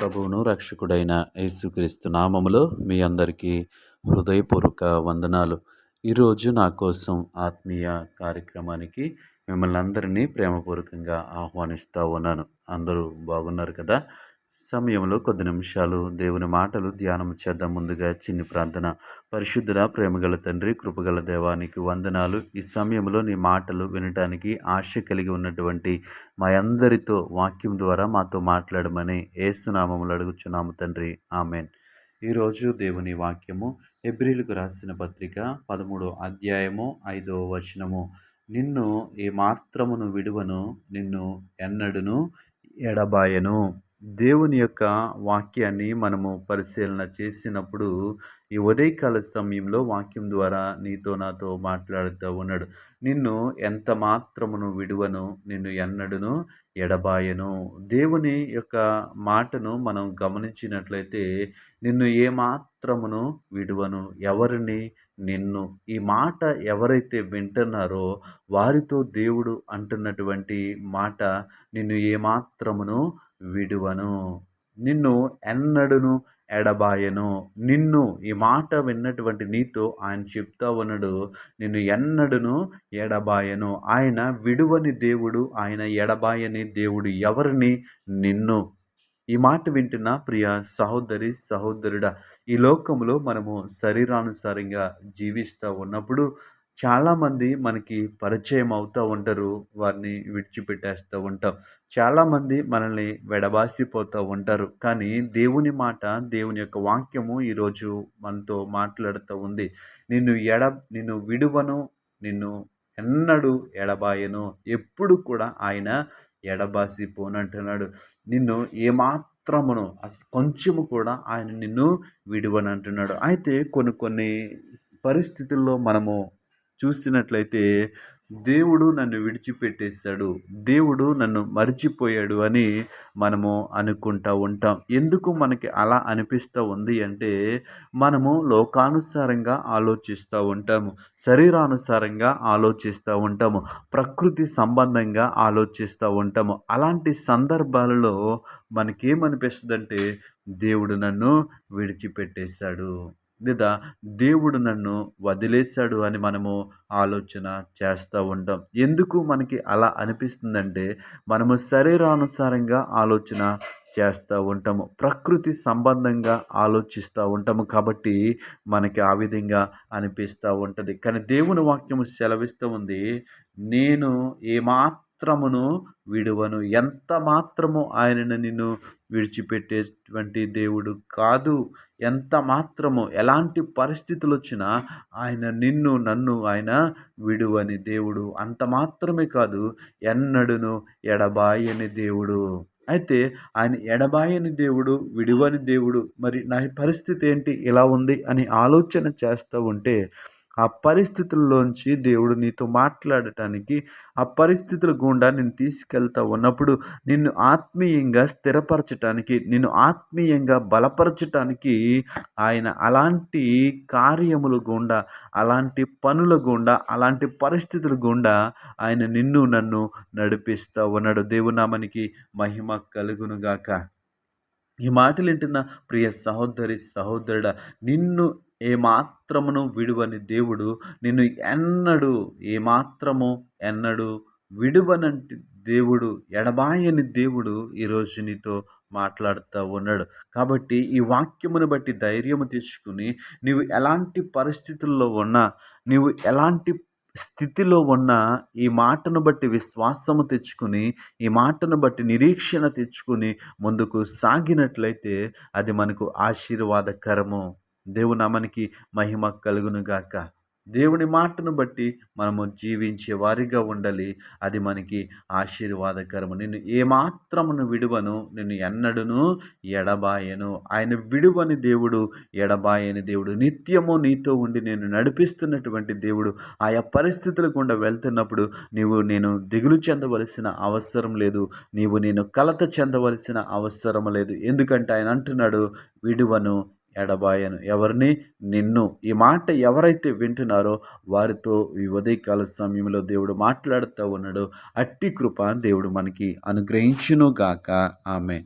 ప్రభువును రక్షకుడైన యేసుక్రీస్తు నామములో మీ అందరికీ హృదయపూర్వక వందనాలు. ఈరోజు నా కోసం ఆత్మీయ కార్యక్రమానికి మిమ్మల్ని అందరినీ ప్రేమపూర్వకంగా ఆహ్వానిస్తూ ఉన్నాను. అందరూ బాగున్నారు కదా? సమయంలో కొద్ది నిమిషాలు దేవుని మాటలు ధ్యానం చేద్దాం. ముందుగా చిన్ని ప్రార్థన. పరిశుద్ధుల ప్రేమగల తండ్రి కృపగల దేవానికి వందనాలు. ఈ సమయంలో నీ మాటలు వినటానికి ఆశ కలిగి ఉన్నటువంటి మా అందరితో వాక్యం ద్వారా మాతో మాట్లాడమని ఏసునామములు అడుగుచున్నాము తండ్రి. ఆమెన్. ఈరోజు దేవుని వాక్యము ఎబ్రిల్కు రాసిన పత్రిక పదమూడో అధ్యాయము ఐదో వచనము. నిన్ను ఏ మాత్రమును విడువను నిన్ను ఎన్నడును ఎడబాయను. దేవుని యొక్క వాక్యాన్ని మనము పరిశీలన చేసినప్పుడు ఈ ఉదయకాల సమయంలో వాక్యం ద్వారా నీతో నాతో మాట్లాడుతూ ఉన్నాడు. నిన్ను ఎంత మాత్రమును విడువను నిన్ను ఎన్నడును ఎడబాయను. దేవుని యొక్క మాటను మనం గమనించినట్లయితే నిన్ను ఏ మాత్రమును విడువను ఎవరిని నిన్ను. ఈ మాట ఎవరైతే వింటున్నారో వారితో దేవుడు అంటున్నటువంటి మాట నిన్ను ఏమాత్రమును విడువను. నిన్ను ఎన్నడును ఎడబాయను. నిన్ను ఈ మాట విన్నటువంటి నీతో ఆయన చెప్తా ఉన్నాడు. నిన్ను ఎన్నడును ఎడబాయను. ఆయన విడువని దేవుడు ఆయన ఎడబాయని దేవుడు ఎవరిని? నిన్ను. ఈ మాట వింటున్న ప్రియ సహోదరి సహోదరుడా ఈ లోకంలో మనము శరీరానుసారంగా జీవిస్తూ ఉన్నప్పుడు చాలామంది మనకి పరిచయం అవుతూ ఉంటారు వారిని విడిచిపెట్టేస్తూ ఉంటాం. చాలామంది మనల్ని వెడబాసిపోతూ ఉంటారు. కానీ దేవుని మాట దేవుని యొక్క వాక్యము ఈరోజు మనతో మాట్లాడుతూ ఉంది. నిన్ను ఎడ నిన్ను విడువను నిన్ను ఎన్నడూ ఎడబాయను ఎప్పుడు కూడా ఆయన ఎడబాసిపోనంటున్నాడు నిన్ను ఏమాత్రమును అసలు కొంచెము కూడా ఆయన నిన్ను విడువనంటున్నాడు అయితే కొన్ని కొన్ని పరిస్థితుల్లో మనము చూసినట్లయితే దేవుడు నన్ను విడిచిపెట్టేశాడు దేవుడు నన్ను మర్చిపోయాడు అని మనము అనుకుంటూ ఉంటాం. ఎందుకు మనకి అలా అనిపిస్తూ ఉంది అంటే మనము లోకానుసారంగా ఆలోచిస్తూ ఉంటాము శరీరానుసారంగా ఆలోచిస్తూ ఉంటాము ప్రకృతి సంబంధంగా ఆలోచిస్తూ ఉంటాము. అలాంటి సందర్భాలలో మనకేమనిపిస్తుందంటే దేవుడు నన్ను విడిచిపెట్టేశాడు. లేదా దేవుడు నన్ను వదిలేశాడు అని మనము ఆలోచన చేస్తూ ఉంటాం ఎందుకు మనకి అలా అనిపిస్తుందంటే మనము శరీరానుసారంగా ఆలోచన చేస్తూ ఉంటాము. ప్రకృతి సంబంధంగా ఆలోచిస్తూ ఉంటాము కాబట్టి మనకి ఆ విధంగా అనిపిస్తూ ఉంటుంది. కానీ దేవుని వాక్యము సెలవిస్తూ ఉంది నేను ఏమాత్రం మాత్రమును విడువను. ఎంత మాత్రము ఆయనను నిన్ను విడిచిపెట్టేటువంటి దేవుడు కాదు. ఎంత మాత్రము ఎలాంటి పరిస్థితులు వచ్చినా ఆయన నిన్ను నన్ను ఆయన విడువని దేవుడు. అంత మాత్రమే కాదు ఎన్నడును ఎడబాయని దేవుడు. అయితే ఆయన ఎడబాయని దేవుడు విడువని దేవుడు మరి నా పరిస్థితి ఏంటి ఇలా ఉంది అని ఆలోచన చేస్తూ ఉంటే ఆ పరిస్థితుల్లోంచి దేవుడు నీతో మాట్లాడటానికి ఆ పరిస్థితుల గుండా నేను తీసుకెళ్తా ఉన్నప్పుడు నిన్ను ఆత్మీయంగా స్థిరపరచటానికి నిన్ను ఆత్మీయంగా బలపరచటానికి ఆయన అలాంటి కార్యముల గుండా అలాంటి పనుల గుండా అలాంటి పరిస్థితుల గుండా ఆయన నిన్ను నన్ను నడిపిస్తూ ఉన్నాడు. దేవునామనికి మహిమ కలుగునుగాక. ఈ మాటలు వింటున్న ప్రియ సహోదరి సహోదరుడ నిన్ను ఏమాత్రమును విడువని దేవుడు నిన్ను ఎన్నడు ఏమాత్రము ఎన్నడు విడువనంటి దేవుడు ఎడబాయని దేవుడు ఈరోజు నీతో మాట్లాడుతూ ఉన్నాడు. కాబట్టి ఈ వాక్యమును బట్టి ధైర్యము తెచ్చుకుని నీవు ఎలాంటి పరిస్థితుల్లో ఉన్నా నీవు ఎలాంటి స్థితిలో ఉన్న ఈ మాటను బట్టి విశ్వాసము తెచ్చుకుని ఈ మాటను బట్టి నిరీక్షణ తెచ్చుకుని ముందుకు సాగినట్లయితే అది మనకు ఆశీర్వాదకరము. దేవునామానికి మహిమ కలుగునుగాక దేవుని మాటను బట్టి మనము జీవించే వారిగా ఉండాలి. అది మనకి ఆశీర్వాదకరము. నేను ఏమాత్రమును విడువను నేను ఎన్నడును ఎడబాయను. ఆయన విడువని దేవుడు ఎడబాయని దేవుడు. నిత్యము నీతో ఉండి నేను నడిపిస్తున్నటువంటి దేవుడు. ఆయా పరిస్థితుల గుండా వెళ్తున్నప్పుడు నీవు నేను దిగులు చెందవలసిన అవసరం లేదు. నీవు నేను కలత చెందవలసిన అవసరం లేదు. ఎందుకంటే ఆయన అంటున్నాడు విడువను ఎడబాయను. ఎవరిని? నిన్ను. ఈ మాట ఎవరైతే వింటున్నారో వారితో ఈ ఉదయకాల సమయంలో దేవుడు మాట్లాడుతూ ఉన్నాడు. అట్టి కృప దేవుడు మనకి అనుగ్రహించును గాక ఆమె